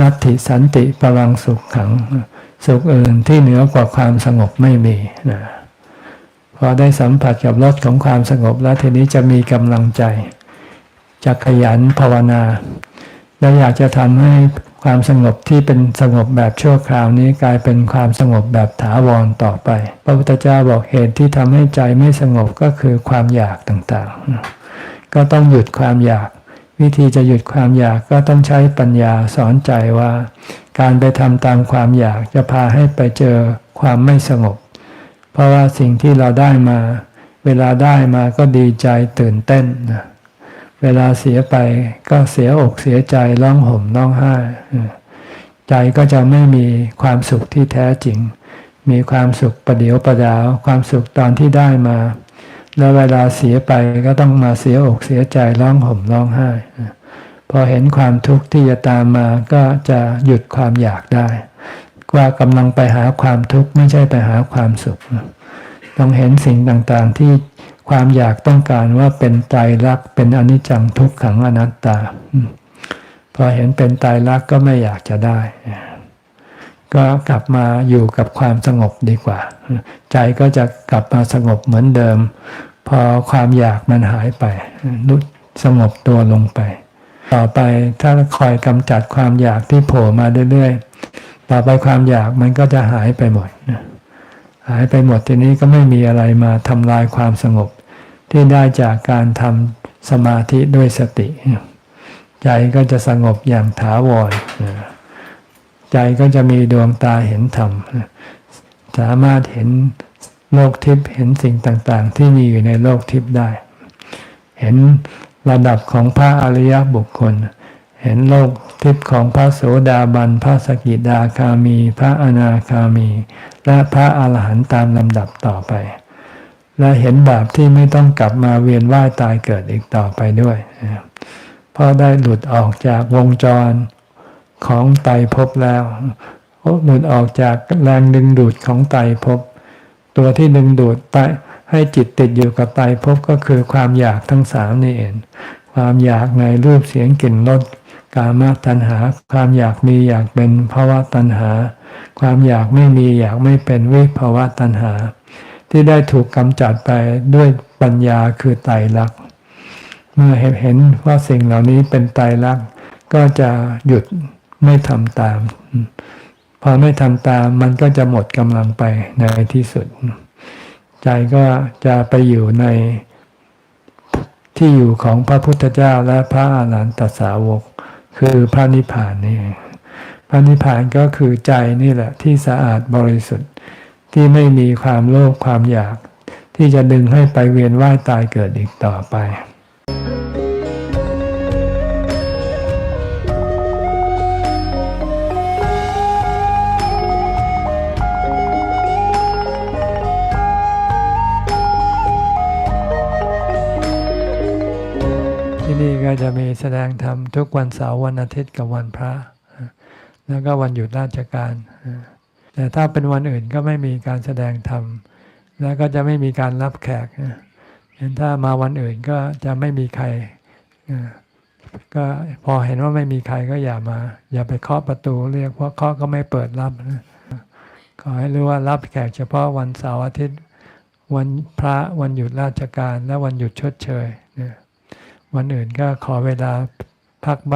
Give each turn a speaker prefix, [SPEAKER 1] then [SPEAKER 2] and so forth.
[SPEAKER 1] นัตถิสันติพลังสุขขัง สุขอื่นที่เหนือกว่าความสงบไม่มีนะพอได้สัมผัสกับรสของความสงบแล้วทีนี้จะมีกำลังใจจะขยันภาวนา และอยากจะทำให้ความสงบที่เป็นสงบแบบชั่วคราวนี้กลายเป็นความสงบแบบถาวรต่อไป พระพุทธเจ้าบอกเหตุที่ทำให้ใจไม่สงบก็คือความอยากต่างๆ ก็ต้องหยุดความอยาก วิธีจะหยุดความอยากก็ต้องใช้ปัญญาสอนใจว่า การไปทำตามความอยากจะพาให้ไปเจอความไม่สงบ เพราะว่าสิ่งที่เราได้มา เวลาได้มาก็ดีใจตื่นเต้น เวลาเสียไปก็เสียอกเสียใจร้องห่มร้องไห้ ใจก็จะไม่มีความสุขที่แท้จริง มีความสุขประเดียวประดาว ความสุขตอนที่ได้มา แล้วเวลาเสียไปก็ต้องมาเสียอกเสียใจร้องห่มร้องไห้ พอเห็นความทุกข์ที่จะตามมาก็จะหยุดความอยากได้ ว่ากำลังไปหาความทุกข์ไม่ใช่ไปหาความสุข ต้องเห็นสิ่งต่างๆที่ความอยากต้องการว่าเป็นไตรลักษณ์เป็นอนิจจังทุกขังอนัตตา พอเห็นเป็นไตรลักษณ์ก็ไม่อยากจะได้ ก็กลับมาอยู่กับความสงบดีกว่า ใจก็จะกลับมาสงบเหมือนเดิม พอความอยากมันหายไปนุสงบตัวลงไป ต่อไปถ้าคอยกำจัดความอยากที่โผล่มาเรื่อยๆ ต่อไปความอยากมันก็จะหายไปหมดหายไปหมดทีนี้ก็ไม่มีอะไรมาทำลายความสงบ ที่ได้จากการทำสมาธิด้วยสติ ใจก็จะสงบอย่างถาวร ใจก็จะมีดวงตาเห็นธรรม สามารถเห็นโลกทิพย์เห็นสิ่งต่างๆ ที่มีอยู่ในโลกทิพย์ได้ เห็นระดับของพระอริยบุคคล เห็นโลกทิพย์ของพระโสดาบัน พระสกิดาคามี พระอนาคามี และพระอาหารหันต์ตามลำดับต่อไป และเห็นแบบที่ไม่ต้องกลับมาเวียนว่ายตายเกิดอีกต่อไปด้วย เพราะได้หลุดออกจากวงจร ของไตภพแล้วหลุดออกจากแรงดึงดูดของไตภพตัวที่ดึงดูดไปให้จิตติดอยู่กับไตภพก็คือความอยากทั้งสามนี่เอง ความอยากในรูปเสียงกลิ่นรสกามตัณหา ความอยากมีอยากเป็นภาวะตัณหา ความอยากไม่มีอยากไม่เป็นวิภาวะตัณหา ที่ได้ถูกกำจัดไปด้วยปัญญาคือไตรลักษณ์เมื่อเห็นว่าสิ่งเหล่านี้เป็นไตรลักษณ์ก็จะหยุด ไม่ทำตาม พอไม่ทำตามมันก็จะหมดกำลังไปในที่สุด ใจก็จะไปอยู่ในที่อยู่ของพระพุทธเจ้าและพระอาหารหันตสาวก คือพระนิพพานนี่พระนิพพานก็คือใจนี่แหละที่สะอาดบริสุทธิ์ที่ไม่มีความโลภความอยาก ที่จะดึงให้ไปเวียนว่ายตายเกิดอีกต่อไป จะมีแสดงธรรมทุกวันเสาร์วันอาทิตย์กับวันพระ แล้วก็วันหยุดราชการ แต่ถ้าเป็นวันอื่นก็ไม่มีการแสดงธรรม แล้วก็จะไม่มีการรับแขกเห็นถ้ามาวันอื่นก็จะไม่มีใคร ก็พอเห็นว่าไม่มีใครก็อย่ามา อย่าไปเคาะประตูเรียกเพราะเคาะก็ไม่เปิดรับขอให้รู้ว่ารับแขกเฉพาะวันเสาร์อาทิตย์ วันพระวันหยุดราชการและวันหยุดชดเชยเนี่ย วันอื่นก็ขอเวลาพักบ้าง